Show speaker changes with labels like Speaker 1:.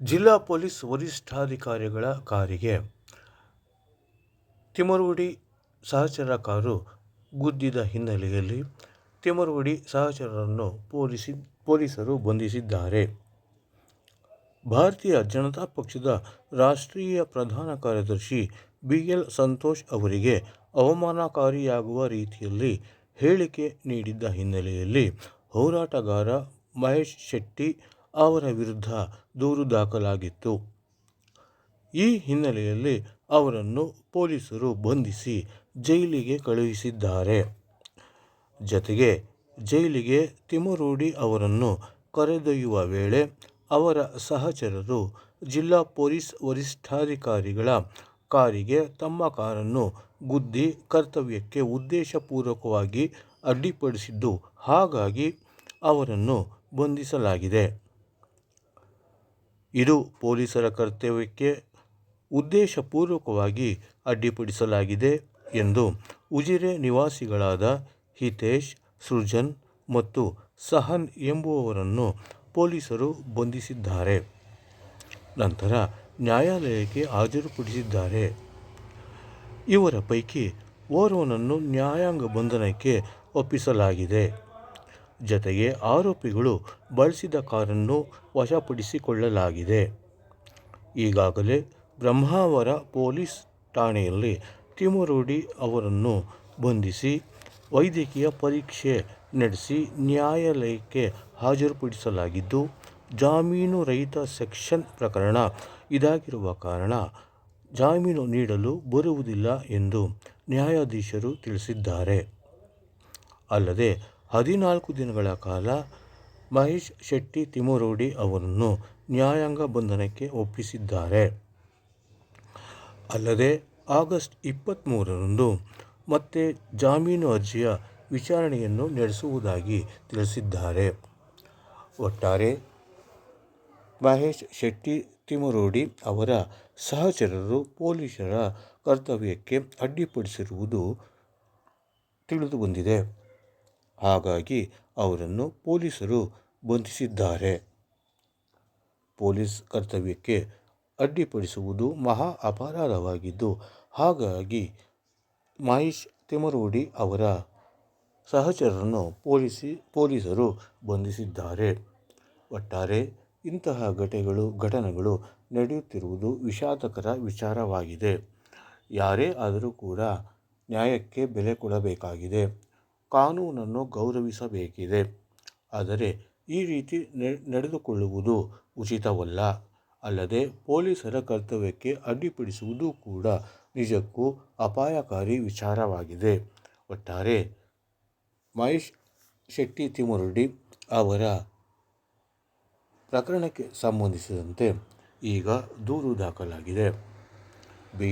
Speaker 1: ಜಿಲ್ಲಾ ಪೊಲೀಸ್ ವರಿಷ್ಠಾಧಿಕಾರಿಗಳ ಕಾರಿಗೆ ತಿಮರುಡಿ ಸಹಚರ ಕಾರು ಗುದ್ದಿದ ಹಿನ್ನೆಲೆಯಲ್ಲಿ ತಿಮರುಡಿ ಸಹಚರರನ್ನು ಪೊಲೀಸರು ಬಂಧಿಸಿದ್ದಾರೆ. ಭಾರತೀಯ ಜನತಾ ಪಕ್ಷದ ರಾಷ್ಟ್ರೀಯ ಪ್ರಧಾನ ಕಾರ್ಯದರ್ಶಿ ಬಿ. ಎಲ್. ಸಂತೋಷ್ ಅವರಿಗೆ ಅವಮಾನಕಾರಿಯಾಗುವ ರೀತಿಯಲ್ಲಿ ಹೇಳಿಕೆ ನೀಡಿದ್ದ ಹಿನ್ನೆಲೆಯಲ್ಲಿ ಹೋರಾಟಗಾರ ಮಹೇಶ್ ಶೆಟ್ಟಿ ಅವರ ವಿರುದ್ಧ ದೂರು ದಾಖಲಾಗಿತ್ತು. ಈ ಹಿನ್ನೆಲೆಯಲ್ಲಿ ಅವರನ್ನು ಪೊಲೀಸರು ಬಂಧಿಸಿ ಜೈಲಿಗೆ ಕಳುಹಿಸಿದ್ದಾರೆ. ಜತೆಗೆ ಜೈಲಿಗೆ ತಿಮರೋಡಿ ಅವರನ್ನು ಕರೆದೊಯ್ಯುವ ವೇಳೆ ಅವರ ಸಹಚರರು ಜಿಲ್ಲಾ ಪೊಲೀಸ್ ವರಿಷ್ಠಾಧಿಕಾರಿಗಳ ಕಾರಿಗೆ ತಮ್ಮ ಕಾರನ್ನು ಗುದ್ದಿ ಕರ್ತವ್ಯಕ್ಕೆ ಉದ್ದೇಶಪೂರ್ವಕವಾಗಿ ಅಡ್ಡಿಪಡಿಸಿದ್ದು, ಹಾಗಾಗಿ ಅವರನ್ನು ಬಂಧಿಸಲಾಗಿದೆ. ಇದು ಪೊಲೀಸರ ಕರ್ತವ್ಯಕ್ಕೆ ಉದ್ದೇಶಪೂರ್ವಕವಾಗಿ ಅಡ್ಡಿಪಡಿಸಲಾಗಿದೆ ಎಂದು ಉಜಿರೆ ನಿವಾಸಿಗಳಾದ ಹಿತೇಶ್, ಸೃಜನ್ ಮತ್ತು ಸಹನ್ ಎಂಬುವವರನ್ನು ಪೊಲೀಸರು ಬಂಧಿಸಿದ್ದಾರೆ. ನಂತರ ನ್ಯಾಯಾಲಯಕ್ಕೆ ಹಾಜರುಪಡಿಸಿದ್ದಾರೆ. ಇವರ ಪೈಕಿ ಓರ್ವನನ್ನು ನ್ಯಾಯಾಂಗ ಬಂಧನಕ್ಕೆ ಒಪ್ಪಿಸಲಾಗಿದೆ. ಜತೆಗೆ ಆರೋಪಿಗಳು ಬಳಸಿದ ಕಾರನ್ನು ವಶಪಡಿಸಿಕೊಳ್ಳಲಾಗಿದೆ. ಈಗಾಗಲೇ ಬ್ರಹ್ಮಾವರ ಪೊಲೀಸ್ ಠಾಣೆಯಲ್ಲಿ ತಿಮರೋಡಿ ಅವರನ್ನು ಬಂಧಿಸಿ ವೈದ್ಯಕೀಯ ಪರೀಕ್ಷೆ ನಡೆಸಿ ನ್ಯಾಯಾಲಯಕ್ಕೆ ಹಾಜರುಪಡಿಸಲಾಗಿದ್ದು, ಜಾಮೀನು ರಹಿತ ಸೆಕ್ಷನ್ ಪ್ರಕರಣ ಇದಾಗಿರುವ ಕಾರಣ ಜಾಮೀನು ನೀಡಲು ಬರುವುದಿಲ್ಲ ಎಂದು ನ್ಯಾಯಾಧೀಶರು ತಿಳಿಸಿದ್ದಾರೆ. ಅಲ್ಲದೆ ಹದಿನಾಲ್ಕು ದಿನಗಳ ಕಾಲ ಮಹೇಶ್ ಶೆಟ್ಟಿ ತಿಮುರೋಡಿ ಅವರನ್ನು ನ್ಯಾಯಾಂಗ ಬಂಧನಕ್ಕೆ ಒಪ್ಪಿಸಿದ್ದಾರೆ. ಅಲ್ಲದೆ ಆಗಸ್ಟ್ ಇಪ್ಪತ್ತ್ಮೂರರಂದು ಮತ್ತೆ ಜಾಮೀನು ಅರ್ಜಿಯ ವಿಚಾರಣೆಯನ್ನು ನಡೆಸುವುದಾಗಿ ತಿಳಿಸಿದ್ದಾರೆ. ಒಟ್ಟಾರೆ ಮಹೇಶ್ ಶೆಟ್ಟಿ ತಿಮರೋಡಿ ಅವರ ಸಹಚರರು ಪೊಲೀಸರ ಕರ್ತವ್ಯಕ್ಕೆ ಅಡ್ಡಿಪಡಿಸಿರುವುದು ತಿಳಿದುಬಂದಿದೆ. ಹಾಗಾಗಿ ಅವರನ್ನು ಪೊಲೀಸರು ಬಂಧಿಸಿದ್ದಾರೆ. ಪೊಲೀಸ್ ಕರ್ತವ್ಯಕ್ಕೆ ಅಡ್ಡಿಪಡಿಸುವುದು ಮಹಾ ಅಪರಾಧವಾಗಿದ್ದು, ಹಾಗಾಗಿ ಮಹೇಶ್ ತಿಮರೋಡಿ ಅವರ ಸಹಚರರನ್ನು ಪೊಲೀಸಿ ಪೊಲೀಸರು ಬಂಧಿಸಿದ್ದಾರೆ. ಒಟ್ಟಾರೆ ಇಂತಹ ಘಟೆಗಳು ಘಟನೆಗಳು ನಡೆಯುತ್ತಿರುವುದು ವಿಷಾದಕರ ವಿಚಾರವಾಗಿದೆ. ಯಾರೇ ಆದರೂ ಕೂಡ ನ್ಯಾಯಕ್ಕೆ ಬೆಲೆ ಕೊಡಬೇಕಾಗಿದೆ. ಕಾನೂನನ್ನು ಗೌರವಿಸಬೇಕಿದೆ. ಆದರೆ ಈ ರೀತಿ ನಡೆದುಕೊಳ್ಳುವುದು ಉಚಿತವಲ್ಲ. ಅಲ್ಲದೆ ಪೊಲೀಸರ ಕರ್ತವ್ಯಕ್ಕೆ ಅಡ್ಡಿಪಡಿಸುವುದು ಕೂಡ ನಿಜಕ್ಕೂ ಅಪಾಯಕಾರಿ ವಿಚಾರವಾಗಿದೆ. ಒಟ್ಟಾರೆ ಮಹೇಶ್ ಶೆಟ್ಟಿ ತಿಮುರುಡಿ ಅವರ ಪ್ರಕರಣಕ್ಕೆ ಸಂಬಂಧಿಸಿದಂತೆ ಈಗ ದೂರು ದಾಖಲಾಗಿದೆ. ಬಿ.